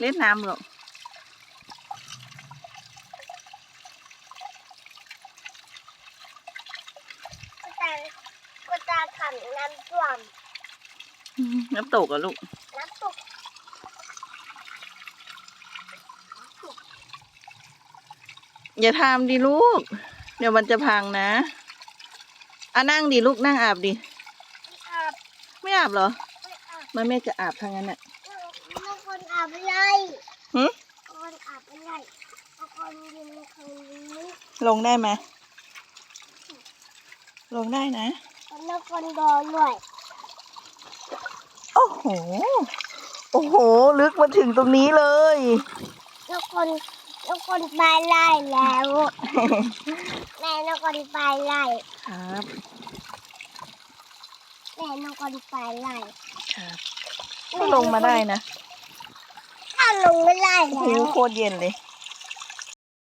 เล่นน้ำหรอกก็ตาก็ตาขันน้ำท่วมน้ำตกอะลูก น้ำตกอย่าทำดิลูก เดี๋ยวมันจะพังนะอะนั่งดิลูกนั่งอาบดิ ไม่อาบ ไม่อาบเหรอ ไม่อาบแม่แม่จะอาบทางนั้นอะบางคนอาบอะไรหึบาง คนอาบอะไรบางคนยืนตรงนี้ลงได้ไหมลงได้นะบางคนโดนด้วย โอ้โห โอ้โห ลึกมาถึงตรงนี้เลยบางคนบางคนไปไล่แล้วแม่นกคนไปไล่ครับแม่นกคนไปไล่ครับแก็ลงมาได้นะถ้า ลงไม่ไล่โอ้โหแล้วโคตรเย็นเลย